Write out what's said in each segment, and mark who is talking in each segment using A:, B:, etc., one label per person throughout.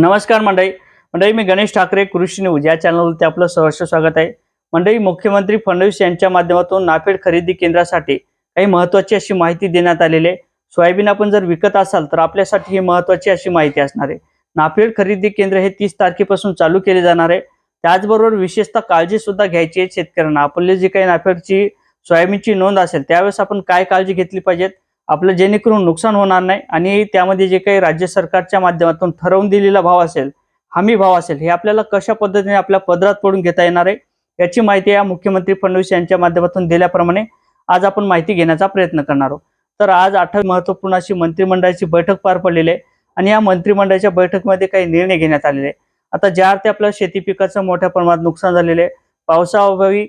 A: नमस्कार मंडळी. मंडळी मी गणेश ठाकरे कृषी न्यूज या चॅनलवरती आपलं सहर्ष स्वागत आहे. मंडळी मुख्यमंत्री फडणवीस यांच्या माध्यमातून नाफेड खरेदी केंद्रासाठी काही महत्वाची अशी माहिती देण्यात आलेली आहे. सोयाबीन आपण जर विकत असाल तर आपल्यासाठी ही महत्वाची अशी माहिती असणार आहे. नाफेड खरेदी केंद्र हे तीस तारखेपासून चालू केले जाणार आहे. त्याचबरोबर विशेषतः काळजी सुद्धा घ्यायची आहे शेतकऱ्यांना. आपले जी काही नाफेडची सोयाबीनची नोंद असेल त्यावेळेस आपण काय काळजी घेतली पाहिजेत? आपलं जेणेकरून नुकसान होणार नाही आणि त्यामध्ये जे काही राज्य सरकारच्या माध्यमातून ठरवून दिलेला भाव असेल हमी भाव असेल हे आपल्याला कशा पद्धतीने आपल्या पदरात पडून घेता येणार आहे याची माहिती या मुख्यमंत्री फडणवीस यांच्या माध्यमातून दिल्याप्रमाणे आज आपण माहिती घेण्याचा प्रयत्न करणार आहोत. तर आज आठ महत्त्वपूर्ण अशी मंत्रिमंडळाची बैठक पार पडलेली आहे आणि या मंत्रिमंडळाच्या बैठकीमध्ये काही निर्णय घेण्यात आलेले आहे आता ज्या अर्थी आपल्या शेती पिकाचं मोठ्या प्रमाणात नुकसान झालेलं आहे पावसाअभावी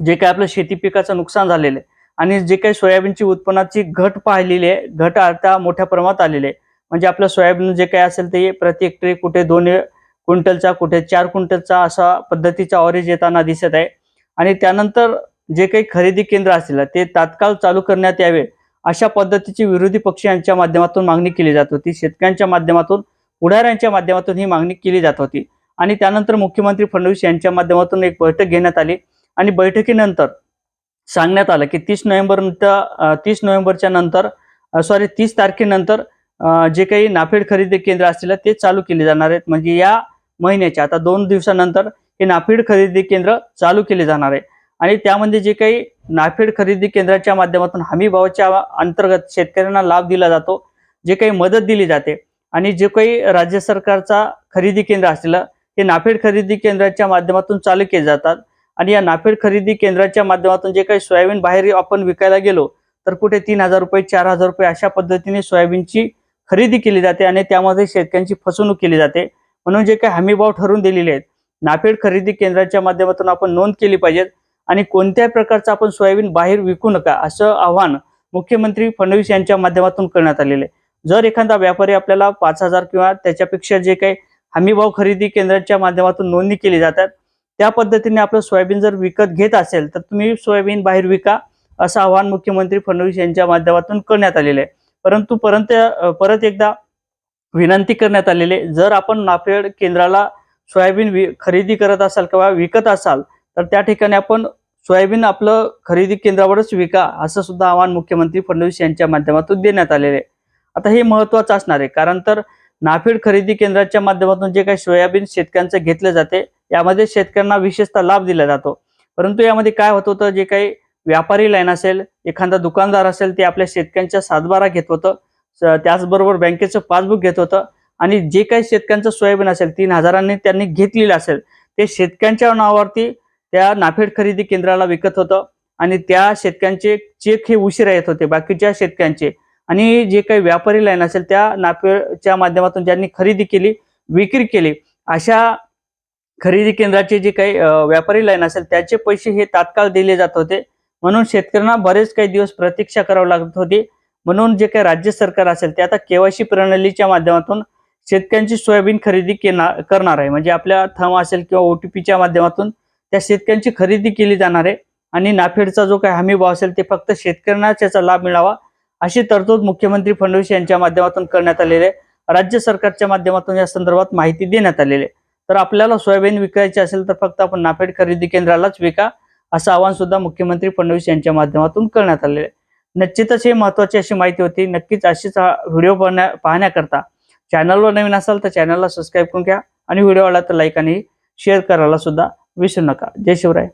A: जे काही आपलं शेती पिकाचं नुकसान झालेलं आहे आणि जे काही सोयाबीनची उत्पन्नाची घट पाहिलेली आहे घट आता मोठ्या प्रमाणात आलेली आहे. म्हणजे आपलं सोयाबीन जे काही असेल ते प्रति हेक्टरी कुठे दोन क्विंटलचा कुठे चार क्विंटलचा असा पद्धतीचा ऑरेज येताना दिसत आहे. आणि त्यानंतर जे काही खरेदी केंद्र असतील ते तात्काळ चालू करण्यात यावे अशा पद्धतीची विरोधी पक्ष यांच्या माध्यमातून मागणी केली जात होती. शेतकऱ्यांच्या माध्यमातून पुढाऱ्यांच्या माध्यमातून ही मागणी केली जात होती. आणि त्यानंतर मुख्यमंत्री फडणवीस यांच्या माध्यमातून एक बैठक घेण्यात आली. आणि बैठकीनंतर सांगण्यात आलं की तीस नोव्हेंबर नंतर तीस नोव्हेंबरच्या नंतर सॉरी तीस तारखेनंतर जे काही नाफेड खरेदी केंद्र असतील ते चालू केले जाणार आहेत. म्हणजे या महिन्याच्या आता दोन दिवसानंतर हे नाफेड खरेदी केंद्र चालू केले जाणार आहे. आणि त्यामध्ये जे काही नाफेड खरेदी केंद्राच्या माध्यमातून हमी भावाच्या अंतर्गत शेतकऱ्यांना लाभ दिला जातो जे काही मदत दिली जाते आणि जे काही राज्य सरकारचा खरेदी केंद्र असतील हे नाफेड खरेदी केंद्राच्या माध्यमातून चालू केले जातात. आणि या नाफेड खरेदी केंद्राच्या माध्यमातून जे काही सोयाबीन बाहेर आपण विकायला गेलो तर कुठे तीन हजार रुपये चार हजार रुपये अशा पद्धतीने सोयाबीनची खरेदी केली जाते आणि त्यामध्ये शेतकऱ्यांची फसवणूक केली जाते. म्हणून जे काही हमीभाव ठरवून दिलेले आहेत नाफेड खरेदी केंद्राच्या माध्यमातून आपण नोंद केली पाहिजेत आणि कोणत्याही प्रकारचं आपण सोयाबीन बाहेर विकू नका असं आव्हान मुख्यमंत्री फडणवीस यांच्या माध्यमातून करण्यात आलेलं आहे. जर एखादा व्यापारी आपल्याला पाच हजार किंवा त्याच्यापेक्षा जे काही हमीभाव खरेदी केंद्राच्या माध्यमातून नोंदणी केली जातात त्या पद्धतीने आपलं सोयाबीन जर विकत घेत असेल तर तुम्ही सोयाबीन बाहेर विका असं आवाहन मुख्यमंत्री फडणवीस यांच्या माध्यमातून करण्यात आलेलं आहे. परंतु परंत परत एकदा विनंती करण्यात आलेली आहे जर आपण नाफेड केंद्राला सोयाबीन वि खरेदी करत असाल किंवा विकत असाल तर त्या ठिकाणी आपण सोयाबीन आपलं खरेदी केंद्रावरच विका असं सुद्धा आवाहन मुख्यमंत्री फडणवीस यांच्या माध्यमातून देण्यात आलेले आहे. आता हे महत्वाचं असणार आहे कारण तर नाफेड खरेदी केंद्राच्या माध्यमातून जे काही सोयाबीन शेतकऱ्यांचं घेतलं जाते यामध्ये शेतकऱ्यांना विशेषतः लाभ दिला जातो. परंतु यामध्ये काय होत होतं? जे काही व्यापारी लाईन असेल एखादा दुकानदार असेल ते आपल्या शेतकऱ्यांच्या सातबारा घेत होतं. त्याचबरोबर बँकेचं पासबुक घेत होतं. आणि जे काही शेतकऱ्यांचं सोयाबीन असेल तीन हजारांनी त्यांनी घेतलेलं असेल ते शेतकऱ्यांच्या नावावरती त्या नाफेड खरेदी केंद्राला विकत होतं. आणि त्या शेतकऱ्यांचे चेक हे उशिरा येत होते बाकीच्या शेतकऱ्यांचे. आणि जे काही व्यापारी लाईन असेल त्या नाफेडच्या माध्यमातून ज्यांनी खरेदी केली विक्री केली अशा खरेदी केंद्राचे जे काही व्यापारी लाईन असेल त्याचे पैसे हे तात्काळ दिले जात होते. म्हणून शेतकऱ्यांना बरेच काही दिवस प्रतीक्षा करावी लागत होती. म्हणून जे काही राज्य सरकार असेल ते आता केवायसी प्रणालीच्या माध्यमातून शेतकऱ्यांची सोयाबीन खरेदी करणार आहे. म्हणजे आपल्या थम असेल किंवा ओटीपीच्या माध्यमातून त्या शेतकऱ्यांची खरेदी केली जाणार आहे. आणि नाफेडचा जो काही हमी भाव असेल ते फक्त शेतकऱ्यांना त्याचा लाभ मिळावा अशी तरतूद मुख्यमंत्री फडणवीस यांच्या माध्यमातून करण्यात आलेली आहे. राज्य सरकारच्या माध्यमातून या संदर्भात माहिती देण्यात आलेली आहे. तर आपल्याला सोयाबीन विकायची असेल तर फक्त आपण नाफेड खरेदी केंद्रालाच विका असं आवाहन सुद्धा मुख्यमंत्री फडणवीस यांच्या माध्यमातून करण्यात आलेले आहे. निश्चितच हे महत्वाची अशी माहिती होती. नक्कीच अशीच हा व्हिडिओ पाहण्या पाहण्याकरता चॅनलवर नवीन असाल तर चॅनलला सबस्क्राईब करून घ्या आणि व्हिडिओ आला तर लाईक आणि शेअर करायला सुद्धा विसरू नका. जय शिवराय.